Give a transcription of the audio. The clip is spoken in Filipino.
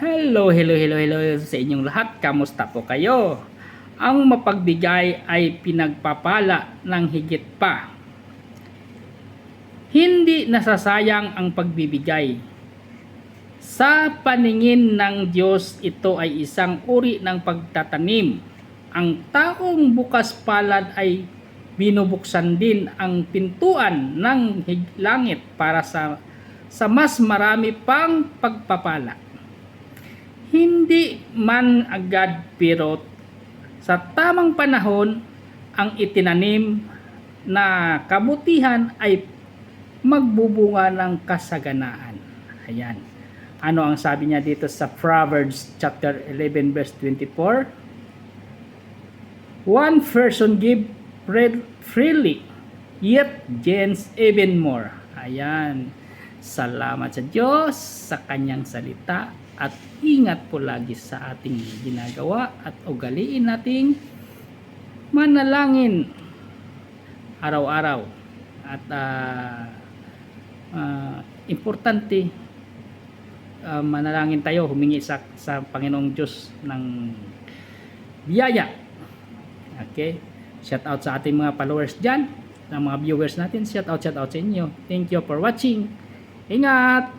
Hello, hello, hello, hello sa inyong lahat. Kamusta po kayo? Ang mapagbigay ay pinagpapala ng higit pa. Hindi nasasayang ang pagbibigay. Sa paningin ng Diyos, ito ay isang uri ng pagtatanim. Ang taong bukas palad ay binubuksan din ang pintuan ng langit para sa sa mas marami pang pagpapala. Hindi man agad pero sa tamang panahon ang itinanim na kabutihan ay magbubunga ng kasaganaan. Ayan. Ano ang sabi niya dito sa Proverbs chapter 11 verse 24? One person give bread freely, yet gains even more. Ayan. Salamat sa Diyos sa kanyang salita at ingat po lagi sa ating ginagawa at ugaliin nating manalangin araw-araw. At ah, ah, importante ah, manalangin tayo humingi sa, sa Panginoong Diyos ng biyaya. Okay? Shout out sa ating mga followers dyan ng mga viewers natin. Shout out shout out sa inyo. Thank you for watching. Ingat